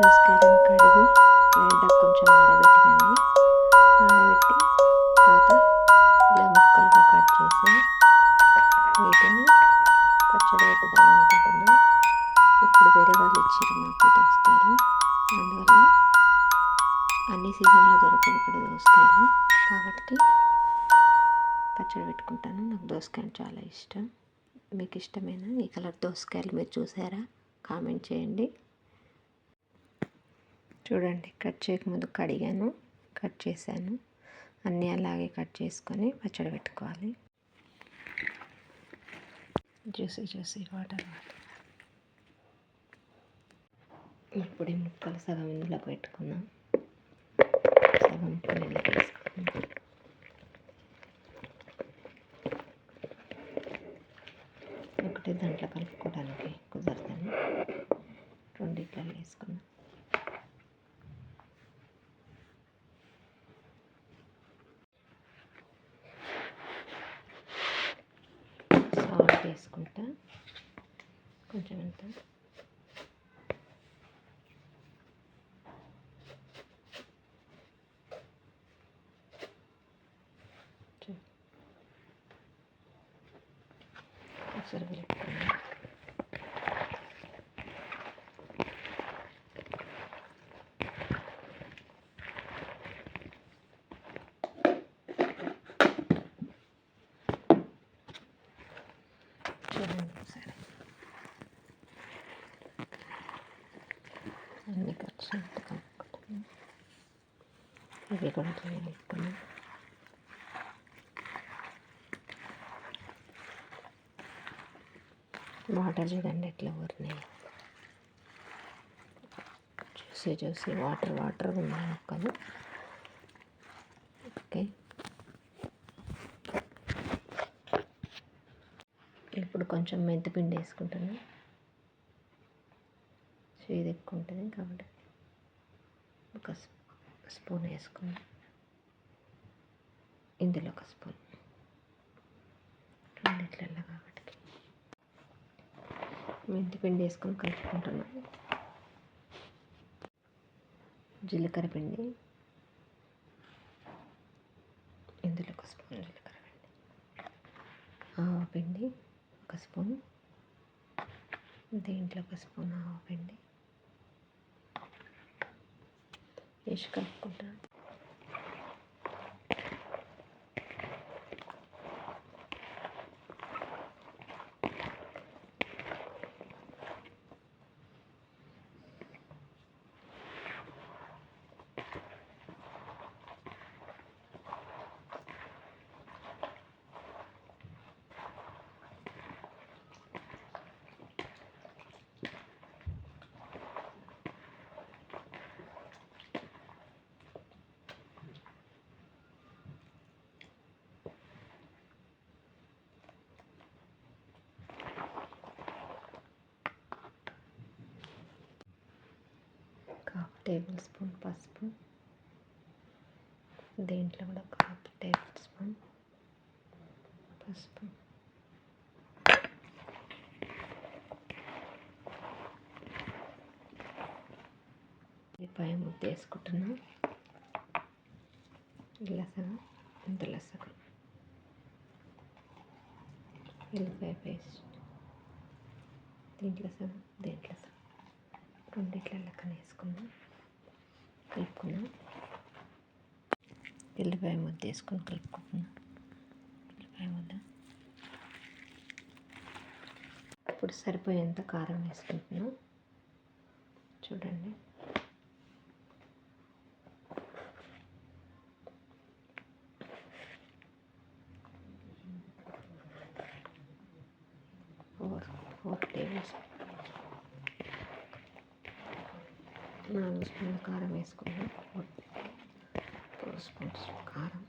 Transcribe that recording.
దోసకాయలను కడిగి లైట్గా కొంచెం ఆరబెట్టినండి ఆరబెట్టి తర్వాత ఇలా ముక్కలుగా కట్ చేసి వీటిని పచ్చడి పెట్టుదాం అనుకుంటున్నాం ఇప్పుడు వేరే వాళ్ళు ఇచ్చారు మాకు దోసకాయలు. అందువల్ల అన్ని సీజన్లో దొరకదు ఇక్కడ దోసకాయలు. కాబట్టి పచ్చడి పెట్టుకుంటాను. నాకు దోసకాయలు చాలా ఇష్టం. మీకు ఇష్టమైన? ఈ కలర్ దోసకాయలు మీరు చూసారా? కామెంట్ చేయండి. చూడండి కట్ చేయకముందు కడిగాను కట్ చేశాను. అన్నీ అలాగే కట్ చేసుకొని పచ్చడి పెట్టుకోవాలి. Juicy juicy water water. ఇప్పుడు ఈ ముక్కలు సగం ఇందులోకి పెట్టుకుందాం. సగం పొయ్యిలో తీసుకుందాం ఒకటి దాంట్లో కలుపుకోవడానికి కుదరదని రెండు వేసుకుందాం. వేసుకున్నాం వేసుకుంటా కొంచెం ఎంత ఒకసారి అన్ని కలిసినట్టు ఇవి కూడా చేయాలి కలుపుకున్నాం వాటర్ చూడండి ఎట్లా ఊరినాయి. చూసి చూసి వాటర్ వాటర్ ఉన్నాయి మొక్కలు. ఇప్పుడు కొంచెం మెంతిపిండి వేసుకుంటాను. చేది ఎక్కువ ఉంటుంది కాబట్టి ఒక స్పూన్ వేసుకున్నాను ఇందులో ఒక స్పూన్. రెండిట్లలో కాబట్టి. మెంతిపిండి వేసుకొని కలుపుకుంటున్నాను జీలకర్ర పిండి. ఇందులో ఒక స్పూన్ జీలకర్ర పిండి. ఆవ పిండి. ఒక స్పూన్. దీంట్లో ఒక స్పూన్ ఆవపిండి. వేసి కలుపుకుంటాను హాఫ్ టేబుల్ స్పూన్ పసుపు. దీంట్లో కూడా ఒక హాఫ్ టేబుల్ స్పూన్ పసుపు. ఉల్లిపాయ ముద్ద వేసుకుంటున్నాం. లసన ఇంత ఇందులో సగం ఉల్లిపాయ పేస్ట్. దీంట్లో సగం దీంట్లో సగం రెండిట్ల లెక్కన వేసుకుందాం కలుపుకుందాం ఎల్లిపాయ ముద్ద వేసుకొని కలుపుకుంటున్నాం. ఎల్లిపాయ ముద్ద. ఇప్పుడు సరిపోయేంత కారం వేసుకుంటున్నాం. చూడండి. Four four table spoon. నాలుగు స్పూన్ల కారం వేసుకున్నాం ఫోర్ స్పూన్స్ కారం.